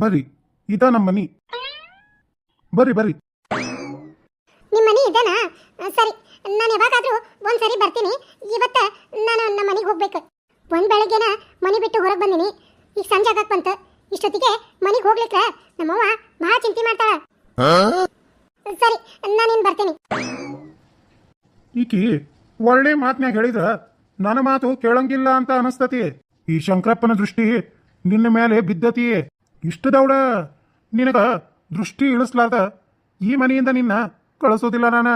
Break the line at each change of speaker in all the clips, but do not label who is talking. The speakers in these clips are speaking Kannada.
ಬರ್ರಿ ಇದ ನಮ್ಮ ಮನಿ. ಬರಿ ಬರ್ರಿ.
ನಿಮ್ಮ ಮನಿ ಇದನಾ? ಸರಿ ನಾನು ಯಾವಾಗಾದ್ರೂ ಒಂದ್ಸರಿ ಬರ್ತೀನಿ. ಇವತ್ತ ನಾನು ನಮ್ಮ ಮನೆಗೆ ಹೋಗ್ಬೇಕು. ಒಂದ್ ಬೆಳಗ್ಗೆನ ಮನೆ ಬಿಟ್ಟು ಹೊರಗೆ ಬಂದಿನಿ. ಈಗ ಸಂಜೆ ಆಗಕ್ ಬಂತ. ಇಷ್ಟೊತ್ತಿಗೆ ಮನೆಗೆ ಹೋಗ್ಲಿಕ್ಕ ನಮ್ಮವ್ವ ಬಹಳ ಚಿಂತೆ ಮಾಡ್ತಾಳ. ಸರಿ ನಾನಿನ್ ಬರ್ತೀನಿ.
ಈಕಿ ಒಳ್ಳೆ ಮಾತ್ನ್ಯಾಗ ಹೇಳಿದ್ರ ನನ್ನ ಮಾತು ಕೇಳಂಗಿಲ್ಲ ಅಂತ ಅನಸ್ತತಿ. ಈ ಶಂಕರಪ್ಪನ ದೃಷ್ಟಿ ನಿನ್ನ ಮೇಲೆ ಬಿದ್ದತಿ ಇಷ್ಟು ದೌಡ ನಿನಗ ದೃಷ್ಟಿ ಇಳಿಸ್ಲಾರ್ದ ಈ ಮನೆಯಿಂದ ನಿನ್ನ ಕಳಿಸೋದಿಲ್ಲ ನಾನ.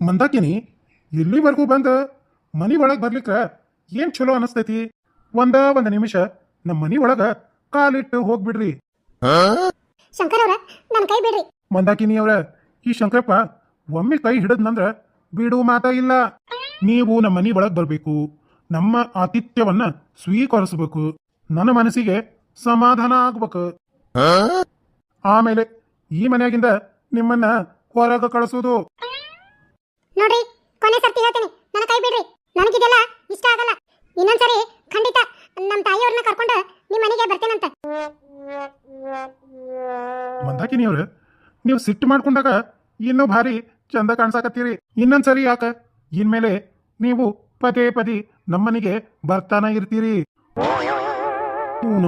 ಮಂದಾಕಿನಿ ಎಲ್ಲಿವರೆಗೂ ಬಂದ ಮನಿ ಒಳಗೆ ಬರ್ಲಿಕ್ಕ ಏನ್ ಚಲೋ ಅನಸ್ತೈತಿ? ಒಂದ ಒಂದು ನಿಮಿಷ ನಮ್ಮ ಮನಿ ಒಳಗ ಕಾಲಿಟ್ಟು ಹೋಗ್ಬಿಡ್ರಿ.
ಶಂಕರ್ ಅವ್ರ ನನ್ನ ಕೈ ಬಿಡ್ರಿ.
ಮಂದಾಕಿನಿ ಅವ್ರ ಈ ಶಂಕರಪ್ಪ ಒಮ್ಮೆ ಕೈ ಹಿಡಿದ್ನಂದ್ರ ಬಿಡು ಮಾತ ಇಲ್ಲ. ನೀವು ನಮ್ಮ ಮನಿ ಒಳಗ್ ಬರ್ಬೇಕು. ನಮ್ಮ ಆತಿಥ್ಯವನ್ನ ಸ್ವೀಕರಿಸಬೇಕು. ನನ್ನ ಮನಸ್ಸಿಗೆ ಸಮಾಧಾನ ಆಗ್ಬೇಕು. ಆಮೇಲೆ ಈ ಮನೆಯಾಗಿಂದ ನಿಮ್ಮನ್ನ ಹೊರಗ ಕಳಿಸೋದು
ನೋಡ್ರಿ ಕೊನೆ ಸರ್ತಿ ಹೇಳ್ತೀನಿ. ನನ್ನ ಕೈ ಬಿಡ್ರಿ. ನನಗಿದೆಲ್ಲ ಇಷ್ಟ ಆಗಲ್ಲ. ಇನ್ನೊಂದ್ಸರಿ ಖಂಡಿತ ನಮ್ಮ ತಾಯಿಯವ್ರನ್ನ ಕರ್ಕೊಂಡು ನಿಮ್ಮ ಮನೆಗೆ ಬರ್ತೇನಂತ.
ಮಂದಾಕಿನಿ ಅವ್ರ ನೀವು ಸಿಟ್ಟು ಮಾಡ್ಕೊಂಡಾಗ ಇನ್ನೂ ಭಾರಿ ಚಂದ ಕಾಣ್ಸಾಕತ್ತೀರಿ. ಇನ್ನೊಂದ್ಸರಿ ಯಾಕ? ಇನ್ಮೇಲೆ ನೀವು ಪದೇ ಪದೇ ನಮ್ಮನಿಗೆ ಬರ್ತಾನ ಇರ್ತೀರಿ.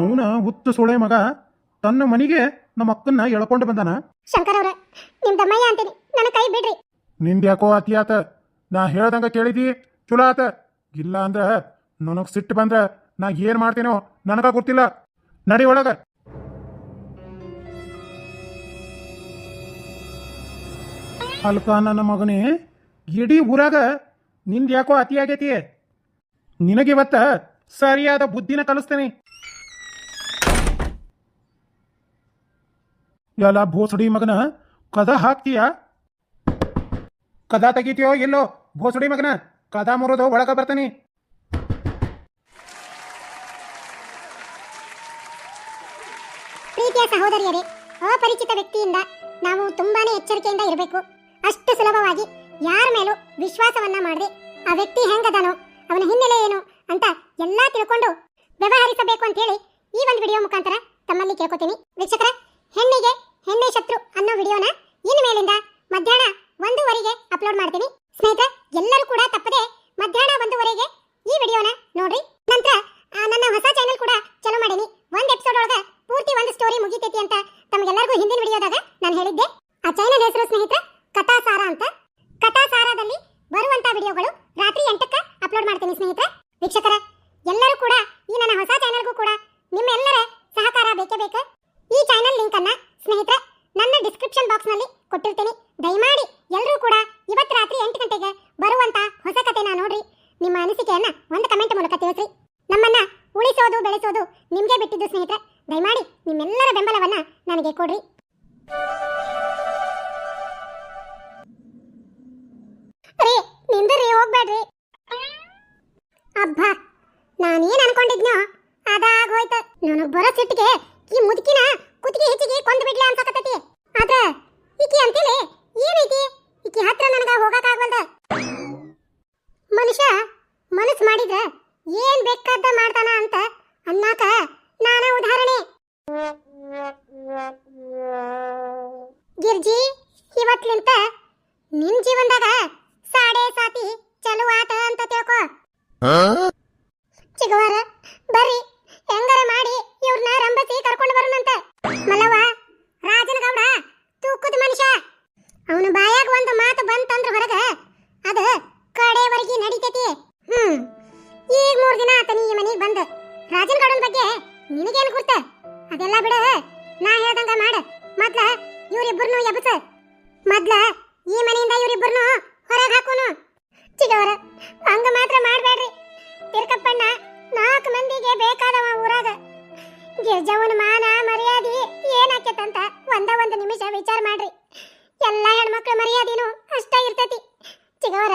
ಅವನ ಹುತ್ತು ಸುಳೆ ಮಗ ತನ್ನ ಮನೆಗೆ ನಮ್ಮ ಅಕ್ಕನ್ನ ಎಳ್ಕೊಂಡು ಬಂದಾನ?
ಶಂಕರ್ ಅವ್ರ ನಿಮ್ ದಮ್ಮಯ್ಯ ಅಂತೀನಿ ನನ್ನ ಕೈ ಬಿಡ್ರಿ.
ನಿಂದ್ಯಾಕೋ ಅತಿ ಆತ? ನಾ ಹೇಳ್ದಂಗ ಕೇಳಿದಿ? ಚಲೋ ಆತ? ಇಲ್ಲ ಅಂದ್ರ ನನಗ್ ಸಿಟ್ಟು ಬಂದ್ರ ನಾ ಏನ್ ಮಾಡ್ತೀನೋ ನನಗ ಗೊತ್ತಿಲ್ಲ. ನಡಿ ಒಳಗ. ಅಲ್ಕ ನನ್ನ ಮಗನೇ ಇಡೀ ಊರಾಗ ನಿಂದ ಯಾಕೋ ಅತಿ ನಿನಗೆ ನಿನಗಿವತ್ತ ಸರಿಯಾದ ಬುದ್ಧಿನ ಕಲಿಸ್ತೇನೆ. ಎಲ್ಲ ಭೋಸಡಿ ಮಗನ ಕದ ಹಾಕ್ತೀಯ? ಕದ ತೆಗಿತೀಯೋ ಎಲ್ಲೋ ಭೋಸಡಿ ಮಗನ? ಕದ ಮುರಿದು ಒಳಗ ಬರ್ತಾನೆ.
ಪ್ರೀತಿಯ ಸಹೋದರಿಯರೇ, ಅಪರಿಚಿತ ವ್ಯಕ್ತಿಯಿಂದ ನಾವು ತುಂಬಾನೇ ಎಚ್ಚರಿಕೆಯಿಂದ ಇರಬೇಕು. ಅಷ್ಟು ಸುಲಭವಾಗಿ ಯಾರ ಮೇಲೂ ವಿಶ್ವಾಸವನ್ನ ಮಾಡದೆ? ಆ ವ್ಯಕ್ತಿ ಹೆಂಗದನೋ, ಅವನ ಹಿನ್ನೆಲೆ ಏನು ಅಂತ ಎಲ್ಲಾ ತಿಳ್ಕೊಂಡು ವ್ಯವಹರಿಸಬೇಕು ಅಂತ ಹೇಳಿ ಈ ಒಂದು ವಿಡಿಯೋ ಮುಖಾಂತರ ತಮ್ಮಲ್ಲಿ ಕೇಳ್ಕೊತೀನಿ. ವೀಕ್ಷಕರ, ಹೆಣ್ಣಿಗೆ ಹೆಣ್ಣೆ ಶತ್ರು ಅನ್ನೋ ವಿಡಿಯೋನ ಇನ್ನು ಮೇಲಿಂದ ಮಧ್ಯಾಹ್ನ ಒಂದೂವರೆಗೆ ಅಪ್ಲೋಡ್ ಮಾಡ್ತೀನಿ. ಸ್ನೇಹಿತರೆ, ಎಲ್ಲರೂ ಕೂಡ ತಪ್ಪದೆ ಮಧ್ಯಾಹ್ನ ಒಂದೂವರೆಗೆ ಈ ವಿಡಿಯೋನ ನೋಡ್ರಿ. ನಂತರ ನನ್ನ ಹೊಸ ಚಾನೆಲ್ ಕೂಡ ಚಲೋ ಮಾಡೀನಿ. ಒಂದ್ ಎಪಿಸೋಡ್ ಒಳಗ ಪೂರ್ತಿ ಒಂದು ಸ್ಟೋರಿ ಮುಗಿತೈತಿ ಅಂತ ತಮಗೆಲ್ಲರಿಗೂ ಹಿಂದಿನ ವಿಡಿಯೋದಾಗ ನಾನು ಹೇಳಿದ್ದೆ. ಏನ್ ಬೇಕಾದ ಮಾಡ್ತಾನ ಅಂತ ಅನ್ನಾಕ ನಾನ ಉದಾಹರಣೆ. ಗಿರ್ಜಿ ಇವತ್ಲಿಂತ ನಿನ್ ಜೀವನದಾಗ ಸಾಡೆ ಸಾತಿ ಚಲೋ ಆತ ಅಂತ ತಿಳ್ಕೊ. ಚಿಗವಾರ ಬರ್ರಿ ಹೆಂಗಾರ ಮಾಡಿ. ಇವ್ರಿಬ್ಬರನ್ನು ಎಬಸ ಮೊದ್ಲ ಈ ಮನೆಯಿಂದ ಇವರಿಬ್ಬರನ್ನು ಹೊರಗೆ ಹಾಕೋನು. ಚಿಗವರ, ಹಂಗ ಮಾತ್ರ ಮಾಡ್ಬೇಡ್ರಿ ತಿರ್ಕಪ್ಪಣ್ಣ ನಾಲ್ಕು ಮಂದಿಗೆ ಬೇಕಾದವ ಊರಾಗ. ಗಿರ್ಜವನ ಮಾನ ಮರ್ಯಾದಿ ಏನಾಕೈತಂತ ಒಂದ ಒಂದು ನಿಮಿಷ ವಿಚಾರ ಮಾಡ್ರಿ. ಎಲ್ಲ ಹೆಣ್ಮಕ್ಳ ಮರ್ಯಾದಿನೂ ಅಷ್ಟ ಇರ್ತೈತಿ. ಚಿಗವರ,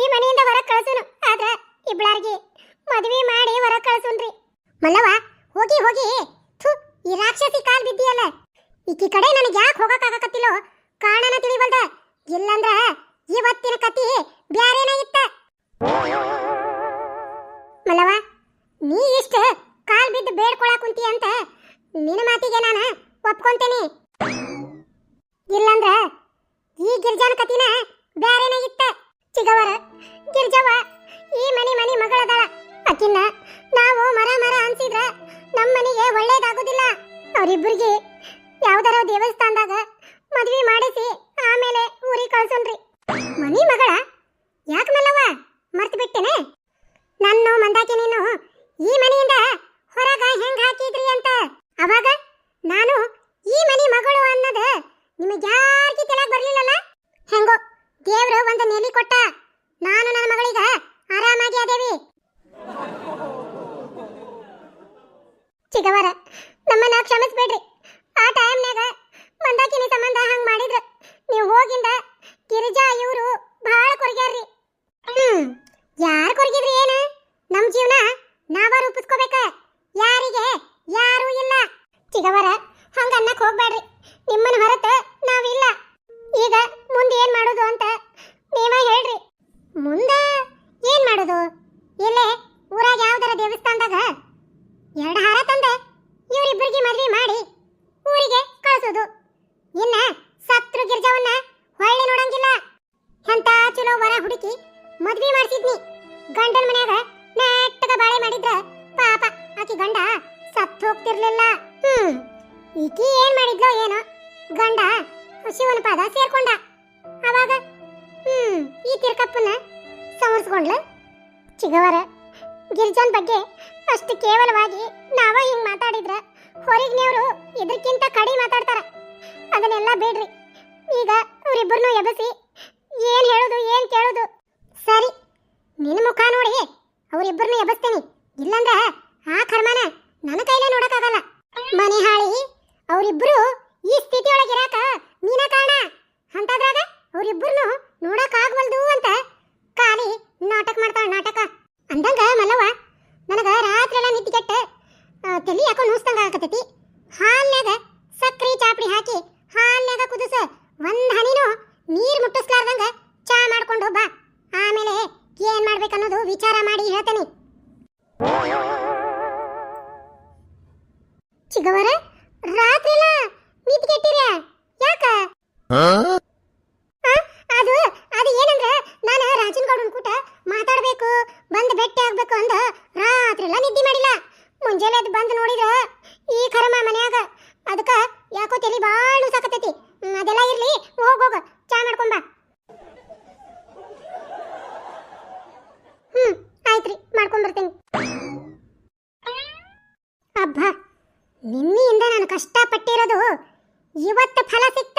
ಈ ಮನೆಯಿಂದ ಹೊರಗೆ ಕಳ್ಸೋನು. ಆದ್ರ ಇಬ್ಳಾರ್ಗಿ ಮದುವೆ ಮಾಡಿ ಹೊರಗೆ ಕಳ್ಸುನ್ರಿ. ಮಲ್ಲವ ಹೋಗಿ ಹೋಗಿ. ಥು, ಈ ರಾಕ್ಷಸಿ ಕಾಲ್ ಬಿದ್ದಿಯಲ್ಲ. ಈಕಿ ಕಡೆ ನನಗೆ ಯಾಕೆ ಹೋಗಕ್ಕಾಗಕತ್ತಿಲ್ಲೋ ಕಾರಣನ ತಿಳಿವಲ್ದ. ಇಲ್ಲಂದ್ರ ಇವತ್ತಿನ ಕತಿ ಬ್ಯಾರೇನ ಇತ್ತ? ಮಲವ ನೀ ಇಷ್ಟ ಕಾಲ್ ಬಿದ್ದು ಬೇಡ್ಕೊಳಕ್ ಕುಂತಿ ಅಂತ ನಿನ್ನ ಮಾತಿಗೆ ನಾನು ಒಪ್ಕೊಂತೇನೆ. ಇಲ್ಲಂದ್ರ ಈ ಗಿರ್ಜಾನ ಕತಿನ ಬ್ಯಾರೇನ ಇತ್ತ? ಚಿಗವರ ಗಿರ್ಜವ ಈ ಮನಿ ಮನಿ ಮಗಳದಳ. ಅಕಿನ್ನ ನಾವು ಮರ ಮರ ಅನ್ಸಿದ್ರ ನಮ್ಮ ಮನೆಗೆ ಒಳ್ಳೇದಾಗೋದಿಲ್ಲ. ಅವರಿಬ್ಬರಿಗೆ ಯಾವ್ದಾರ ದೇವಸ್ಥಾನದಾಗ ಮದ್ವಿ ಮಾಡಿಸಿ ಆಮೇಲೆ ಊರಿಗೆ ಕಳ್ಸೋಣ್ರಿ. ಮನಿ ಮಗಳ, ಯಾಕ ಮಲ್ಲವ್ವ? ಮರ್ತು ಬಿಟ್ಟೆನೆ? ನನ್ನ ಮಂದಾಕಿ ನೀನು ಈ ಮನೆಯಿಂದ ಹೊರಗ ಹೆಂಗ್ ಹಾಕಿದ್ರಿ ಅಂತ? ಅವಾಗ ನಾನು ಈ ಮನಿ ಮಗಳು ಅನ್ನೋದು ನಿಮಗೆ ಯಾರಿಗೆ ತಲೆಗೆ ಬರ್ಲಿ? ಯಾರು ಕೊರಗಿದ್ರಿ ಏನು? ನಮ್ ಜೀವನ ನಾವ ರೂಪಿಸ್ಕೋಬೇಕ. ಯಾರಿಗೆ? ಯಾರು ಇಲ್ಲ. ಚಿಗವರ, ಹಂಗ ಅನ್ನಕ್ ಹೋಗ್ಬೇಡ್ರಿ ನಿಮ್ಮನ್ನ ಹೊರತ ನಾವಿಲ್ಲ. ಈಗ ಮುಂದೆ ಏನ್ ಮಾಡೋದು ಅಂತ ನೀವ ಹೇಳ್ರಿ. ಮುಂದ ಏನ್ ಮಾಡೋದು? ಇಲ್ಲೇ ಊರಾಗ ಯಾವ್ದಾರ ದೇವಸ್ಥಾನದಾಗ ಎರಡು ಹಾರ ತಂದೆ. ಏನ್ ಗಂಡ ಶಿವನ ಪಾದ ಸೇರ್ಕೊಂಡ. ಅವಾಗ, ಹ್ಮ್, ಈ ತಿರ್ಕಪ್ಪನ ಸಂವರ್ಸ್ಕೊಂಡ್ಲ ಚಿಗವರ, ಗಿರಿಜನ್ ಬಗ್ಗೆ ಅಷ್ಟು ಕೇವಲವಾಗಿ ನಾವ ಹಿಂಗ್ ಮಾತಾಡಿದ್ರ ಹೊರಗಿನವರು ಇದಕ್ಕಿಂತ ಕಡಿ ಮಾತಾಡ್ತಾರ. ಅದನ್ನೆಲ್ಲ ಬೇಡ್ರಿ. ಈಗ ಅವರಿಬ್ಬರನ್ನು ಎಬಸಿ ಏನ್ ಹೇಳೋದು, ಏನ್ ಕೇಳೋದು? ಸರಿ ನಿನ್ನ ಮುಖ ನೋಡಿ ಅವರಿಬ್ಬರನ್ನು ಎಬಸ್ತೇನೆ ಇಲ್ಲಂದ್ರ ಆ ಕರ್ಮನ ನನ್ನ ಕೈಲೇ ನೋಡಕ್ಕಾಗಲ್ಲ. ಮನೆ ಹಾಳಿ ಅವರಿಬ್ಬರು ಈ ಸ್ಥಿತಿಯೊಳಗೆ ಇರಾಕ ನೀನ ಕಾರಣ? ಅಂತದ್ರಾಗ ಅವರಿಬ್ಬರನ್ನು ನೋಡಕ್ ಆಗ್ವಲ್ದು ಅಂತ ಕಾಲಿ ನಾಟಕ ಮಾಡ್ತಾಳ ನಾಟಕ. ಅಂದಂಗ ಮಲ್ಲವ್ವ, ನನಗ ರಾತ್ರಿ ಎಲ್ಲ ನಿದ್ದೆ ಕೆಟ್ಟ ತಲಿ ಯಾಕೋ ನುಸ್ತಂಗ ಆಗತೈತಿ ಹಾಲ್ನ್ಯಾಗ ಸಕ್ಕರೆ ಚಾಪಡಿ ಹಾಕಿ ಹಾಲ್ನ್ಯಾಗ ಕುದಿಸ ಒಂದ್ ಹನಿನೂ ನೀರ್ ಮುಟ್ಟಿಸ್ಲಾರ್ದಂಗ ಚಾ ಮಾಡ್ಕೊಂಡು ಬಾ. ಆಮೇಲೆ ಏನ್ ಮಾಡ್ಬೇಕನ್ನೋದು ವಿಚಾರ ಮಾಡಿ ಹೇಳ್ತೇನೆ. ಚಿಗವರ ರಾತ್ರಿ ಎಲ್ಲ ನಿದ್ದೆ ಯಾಕ? ಆ, ಅದು ಅದು ಏನಂದ್ರ ನಾನು ರಾಜನ್ ಗೌಡನ್ ಕೂಟ ಮಾತಾಡ್ಬೇಕು ಬಂದು ಭೇಟಿ ಆಗ್ಬೇಕು ಅಂದ ರಾತ್ರಿ ಎಲ್ಲ ನಿದ್ದೆ ಮಾಡಿಲ್ಲ. ಮುಂಜಾನೆ ಅದು ಬಂದು ನೋಡಿದ್ರ ಈ ಕರಮ ಮನ್ಯಾಗ ಅದಕ್ಕ ಯಾಕೋ ತಲಿ ಬಾಳು ಸಾಕತೈತಿ ಅದೆಲ್ಲ ಇರ್ಲಿ ಹೋಗ್ ಹೋಗ ಚಾ ಮಾಡ್ಕೊಂಬ ಹ್ಮ್ ಆಯ್ತ್ರಿ ಮಾಡ್ಕೊಂಡ್ ಬರ್ತೇನೆ ಅಬ್ಬಾ ನಿನ್ನೆಯಿಂದ ನಾನು ಕಷ್ಟಪಟ್ಟಿರೋದು ಇವತ್ತು ಫಲ ಸಿಕ್ತ.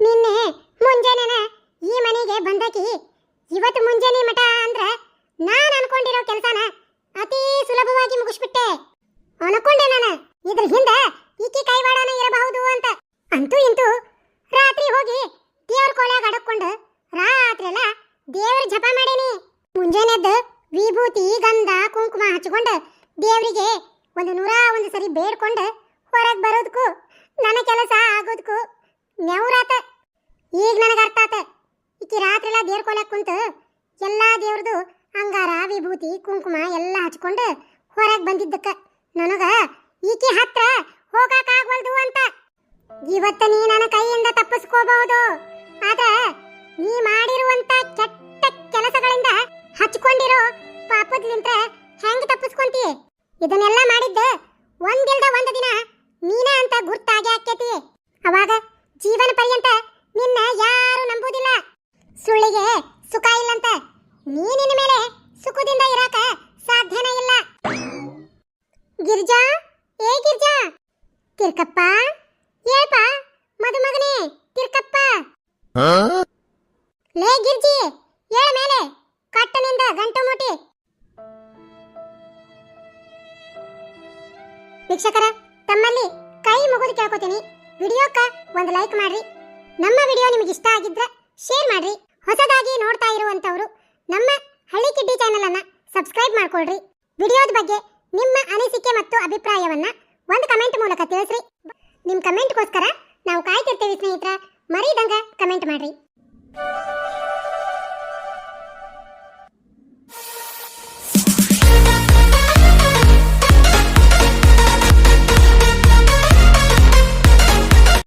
ನಿನ್ನೆ ಮುಂಜಾನೆನ ಈ ಮನೆಗೆ ಬಂದಾಕಿ ಇವತ್ತು ಮುಂಜಾನೆ ಮಠ ಅಂದ್ರ ನಾನು ಅನ್ಕೊಂಡಿರೋ ಕೆಲಸನ ಅತಿ ಸುಲಭವಾಗಿ ಮುಗಿಸ್ಬಿಟ್ಟೆ. ಅನ್ಕೊಂಡೆ ನಾನು. ಇದ್ರ ಹಿಂದೆ ಈಕೆ ಕೈವಾಡನ ಇರಬಹುದು ಅಂತ. ಅಂತೂ ಇಂತೂ ರಾತ್ರಿ ಹೋಗಿ ದೇವ್ರ ಕೋಲಾಗ ಅಡಕೊಂಡು ರಾತ್ರಿ ಎಲ್ಲ ದೇವ್ರ ಜಪ ಮಾಡೇನಿ. ಮುಂಜಾನೆದ್ದು ವಿಭೂತಿ, ಗಂಧ, ಕುಂಕುಮ ಹಚ್ಕೊಂಡು ದೇವರಿಗೆ ಒಂದು ನೂರ ಒಂದು ಸರಿ ಬೇಡ್ಕೊಂಡು ಹೊರಗೆ ಬರೋದಕ್ಕೂ ನನ್ನ ಕೆಲಸ ಆಗೋದಕ್ಕೂ ನೆವರಾತ. ಈಗ ನನಗೆ ಅರ್ಥ ಆತ. ಈಕಿ ರಾತ್ರಿ ಎಲ್ಲ ಕುಂತು ಎಲ್ಲಾ ದೇವ್ರದು ಅಂಗಾರ, ವಿಭೂತಿ, ಕುಂಕುಮ ಎಲ್ಲ ಹಚ್ಕೊಂಡು ಹೊರಗೆ ಬಂದಿದ್ದಕ್ಕ. ನನಗ ಈಕಿ ಹತ್ರ ಹೋಗಕ್ಕಾಗವಲ್ದು ಅಂತ. ಇವತ್ತ ನೀ ನನ್ನ ಕೈಯಿಂದ ತಪ್ಪಿಸ್ಕೋಬಹುದು. ಆದ್ರೆ ನೀ ಮಾಡಿರುವಂತ ಕೆಟ್ಟ ಕೆಲಸಗಳಿಂದ ಹಚ್ಕೊಂಡಿರೋ ಪಾಪದ್ಲಿಂತ ಹೆಂಗ್ ತಪ್ಪಿಸ್ಕೊಂತಿ ಇದನ್ನೆಲ್ಲ ಮಾಡಿದ್ದ ಒಂದಿಲ್ದ ಒಂದು ದಿನ ನೀನ ಅಂತ ಗುರ್ತಾಗಿ ಆಕ್ಕೇತಿ ಅವಾಗ ಜೀವನ ಪರ್ಯಂತ ನಿನ್ನ ಯಾರು ನಂಬುದಿಲ್ಲ ಸುಳ್ಳಿಗೆ ಸುಖ ಇಲ್ಲಂತ ನೀನಿನ ಮೇಲೆ ಸುಖದಿಂದ ಇರಾಕ ಸಾಧ್ಯನೇ ಇಲ್ಲ. ಗಿರ್ಜಾ ಏ ಗಿರ್ಜಾ? ತಿರ್ಕಪ್ಪ. ಏಪ ಮದುಮಗನೇ ತಿರ್ಕಪ್ಪ. ಲೇ ಗಿರ್ಜಿ ಏಳ ಮೇಲೆ ಕಟ್ಟನಿಂದ ಗಂಟು ಮುಟಿ. ವೀಕ್ಷಕರ ತಮ್ಮಲ್ಲಿ ಕೈ ಮುಗಿದು ಕೇಳ್ಕೊತೀನಿ. ವಿಡಿಯೋಕ್ಕ ಒಂದು ಲೈಕ್ ಮಾಡ್ರಿ. ನಮ್ಮ ವಿಡಿಯೋ ನಿಮಗೆ ಇಷ್ಟ ಆಗಿದ್ರೆ ಶೇರ್ ಮಾಡ್ರಿ. ಹೊಸದಾಗಿ ನೋಡ್ತಾ ಇರುವಂತವರು ನಮ್ಮ ಹಳ್ಳಿ ಕಿಡ್ಡಿ ಚಾನೆಲ್ ಅನ್ನ ಸಬ್ಸ್ಕ್ರೈಬ್ ಮಾಡ್ಕೊಳ್ರಿ. ವಿಡಿಯೋದ ಬಗ್ಗೆ ನಿಮ್ಮ ಅನಿಸಿಕೆ ಮತ್ತು ಅಭಿಪ್ರಾಯವನ್ನ ಒಂದು ಕಮೆಂಟ್ ಮೂಲಕ ತಿಳಿಸ್ರಿ. ನಿಮ್ಮ ಕಮೆಂಟ್ಗೋಸ್ಕರ ನಾವು ಕಾಯ್ತಿರ್ತೀವಿ ಸ್ನೇಹಿತರ. ಮರೀದಂಗ ಕಮೆಂಟ್ ಮಾಡ್ರಿ.